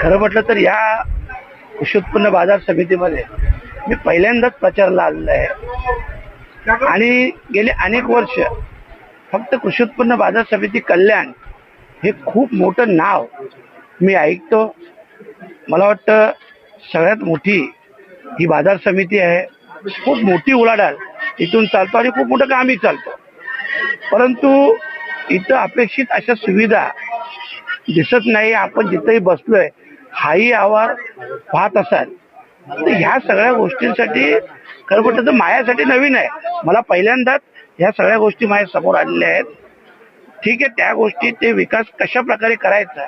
खरं म्हटलं तर या कृषी उत्पन्न बाजार समितीमध्ये मी पहिल्यांदाच प्रचाराला आलेलो आहे. आणि गेले अनेक वर्ष फक्त कृषी उत्पन्न बाजार समिती कल्याण हे खूप मोठं नाव मी ऐकतो. मला वाटतं सगळ्यात मोठी ही बाजार समिती आहे. खूप मोठी उलाढाल. इथून चालतो आणि खूप मोठं कामही चालतं. परंतु इथं अपेक्षित अशा सुविधा दिसत नाही आपण जिथंही बसलोय हाही आवार पाहत असाल. तर ह्या सगळ्या गोष्टींसाठी खरं म्हटलं तर माझ्यासाठी नवीन आहे. मला पहिल्यांदाच ह्या सगळ्या गोष्टी माझ्यासमोर आलेल्या आहेत. ठीक आहे त्या गोष्टी ते विकास कशा प्रकारे करायचा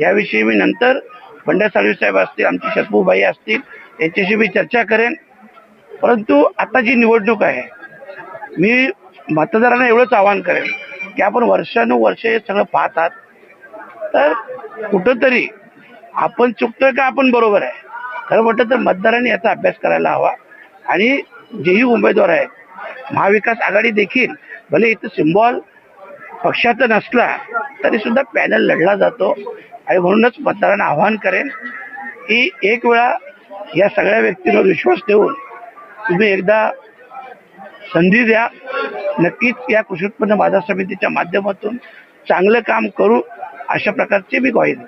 याविषयी मी नंतर बंडा साळवी साहेब असतील आमची शत्रूबाई असतील यांच्याशी मी चर्चा करेन. परंतु आता जी निवडणूक आहे मी मतदारांना एवढंच आवाहन करेन की आपण वर्षानुवर्ष हे सगळं पाहतात. तर कुठंतरी आपण चुकतोय का आपण बरोबर आहे. खरं म्हटलं तर मतदारांनी याचा अभ्यास करायला हवा. आणि जेही उमेदवार आहेत महाविकास आघाडी देखील भले इथं सिम्बॉल पक्षाचा नसला तरी सुद्धा पॅनल लढला जातो. आणि म्हणूनच मतदारांना आवाहन करेन की एक वेळा या सगळ्या व्यक्तींवर विश्वास ठेवून तुम्ही एकदा संधी द्या. नक्कीच या कृषी उत्पन्न बाजार समितीच्या माध्यमातून चांगलं काम करू. अशा प्रकारचे मी कॉईन